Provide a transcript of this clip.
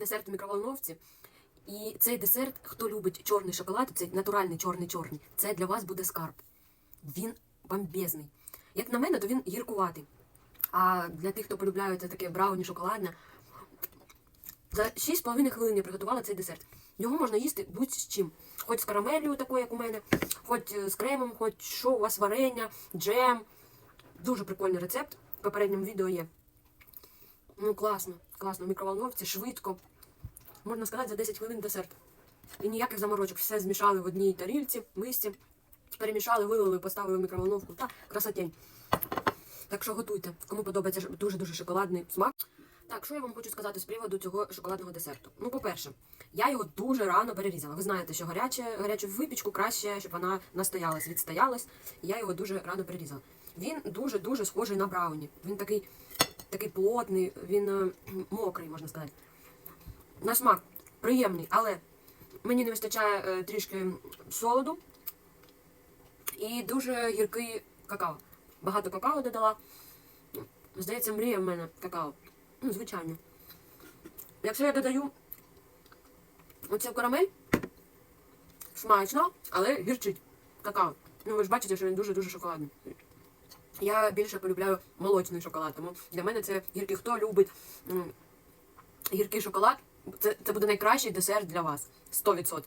десерт в мікроволновці. І цей десерт, хто любить чорний шоколад, цей натуральний чорний чорний, це для вас буде скарб. Він бомбезний. Як на мене, то він гіркуватий. А для тих, хто полюбляє це таке брауні шоколадне, за 6,5 хвилин я приготувала цей десерт. Його можна їсти будь з чим. Хоч з карамелью, такою, як у мене, хоч е, з кремом, хоч що у вас варення, джем. Дуже прикольний рецепт. В попередньому відео є. Ну, класно, класно. Мікроволновці, швидко. Можна сказати, за 10 хвилин десерт. І ніяких заморочок. Все змішали в одній тарілці, мисці, перемішали, вилили, поставили в мікроволновку. Та красотень. Так що готуйте. Кому подобається дуже-дуже шоколадний смак. Так, що я вам хочу сказати з приводу цього шоколадного десерту? Ну, по-перше, я його дуже рано перерізала. Ви знаєте, що гаряче, гарячу випічку краще, щоб вона настоялась, відстоялась. Я його дуже рано перерізала. Він дуже-дуже схожий на брауні. Він такий, такий плотний, він е, мокрий, можна сказати. На смак приємний, але мені не вистачає е, трішки солоду і дуже гіркий какао. Багато какао додала. Здається, мрія в мене какао. Ну, звичайно. Якщо я додаю оцю карамель, смачно, але гірчить какао. Ну, ви ж бачите, що він дуже-дуже шоколадний. Я більше полюбляю молочний шоколад, тому для мене це гіркий. Хто любить гіркий шоколад, це, це буде найкращий десерт для вас. 100%.